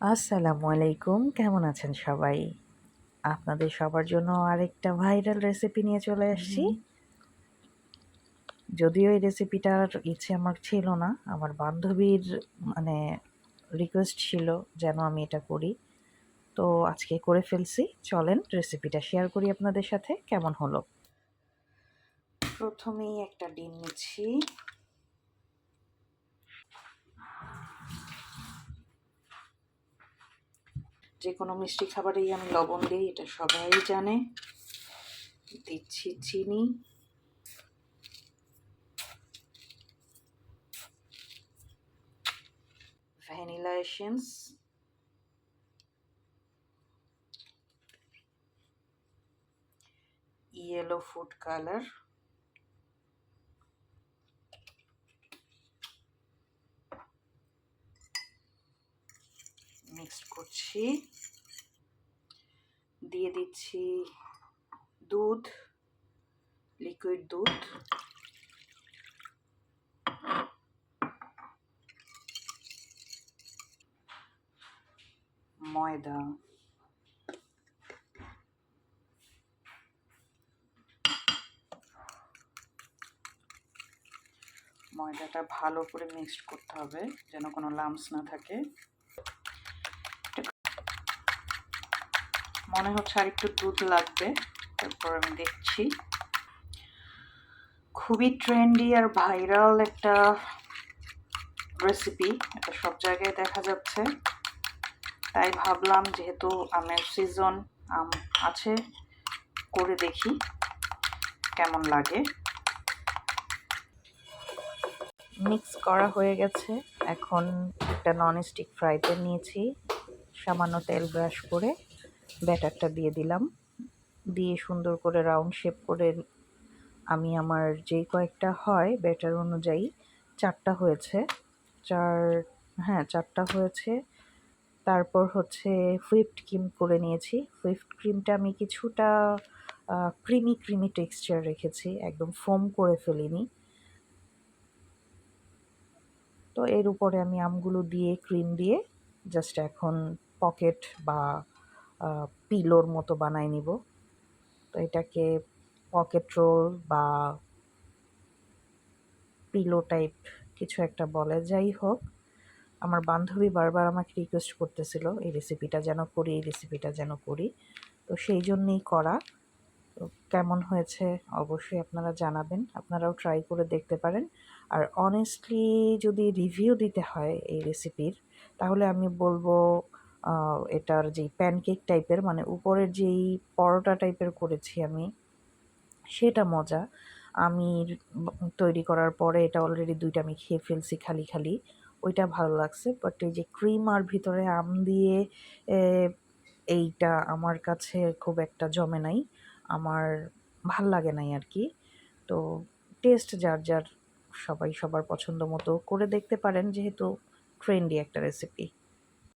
আসসালামু আলাইকুম। কেমন আছেন সবাই? আপনাদের সবার জন্য আরেকটা ভাইরাল রেসিপি নিয়ে চলে আসছি। যদিও এই রেসিপিটার ইচ্ছে আমার ছিল না আমার বান্ধবীর মানে রিকোয়েস্ট ছিল যেন আমি এটা করি। তো আজকে করে ফেলছি। চলেন রেসিপিটা শেয়ার করি আপনাদের সাথে। কেমন হলো? প্রথমেই একটা ডিম নিচ্ছি। যে কোনো মিষ্টি খাবারেই আমি লবণ দিই, এটা সবাই জানে। দিচ্ছি চিনি। Vanilla essence. Yellow food colour. Mixed করছি। দিয়ে দিচ্ছি দুধ লিকুইড দুধ। ময়দা। ময়দাটা ভালো করে মিক্সড করতে হবে, যেন কোনো লামস না থাকে। মনে হচ্ছে আর একটু দুধ লাগবে। তারপর আমি দেখছি। খুবই ট্রেন্ডি আর ভাইরাল একটা রেসিপি এটা সব জায়গায় দেখা যাচ্ছে। তাই ভাবলাম যেহেতু আমের সিজন আম আছে, করে দেখি কেমন লাগে। মিক্স করা হয়ে গেছে। এখন একটা ননস্টিক ফ্রাই প্যান নিয়েছি। সামান্য তেল ব্রাশ করে। ব্যাটারটা দিয়ে দিলাম। দিয়ে সুন্দর করে রাউন্ড শেপ করে আমি আমার যেই কয়েকটা হয় ব্যাটার অনুযায়ী, চারটা হয়েছে। চার হ্যাঁ চারটা হয়েছে। তারপর হচ্ছে হুইপড ক্রিম করে নিয়েছি। হুইপড ক্রিমটা আমি কিছুটা ক্রিমি ক্রিমি টেক্সচার রেখেছি। একদম ফোম করে ফেলিনি। তো এর উপরে আমি আমগুলো দিয়ে ক্রিম দিয়ে জাস্ট এখন পকেট বা পিলোর মতো বানাই নিব। তো এটাকে পকেট রোল বা পিলো টাইপ কিছু একটা বলে। যাই হোক, আমার বান্ধবী বারবার আমাকে রিকোয়েস্ট করতেছিল, এই রেসিপিটা যেন করি, এই রেসিপিটা যেন করি। তো সেই জন্যেই করা। তো কেমন হয়েছে অবশ্যই আপনারা জানাবেন, আপনারাও ট্রাই করে দেখতে পারেন। আর অনেস্টলি যদি রিভিউ দিতে হয় এই রেসিপির তাহলে আমি বলব এটার যেই প্যানকেক টাইপের মানে উপরের যেই পরোটা টাইপের করেছি আমি, সেটা মজা। আমি তৈরি করার পরে এটা অলরেডি দুইটা আমি খেয়ে ফেলছি খালি খালি। ওইটা ভালো লাগছে বাট এই যে ক্রিম আর ভিতরে আম দিয়ে এইটা আমার কাছে খুব একটা জমে নাই। আমার ভালো লাগে নাই আর কি। তো টেস্ট যার যার, সবাই সবার পছন্দ মতো করে দেখতে পারেন, যেহেতু ট্রেন্ডি একটা রেসিপি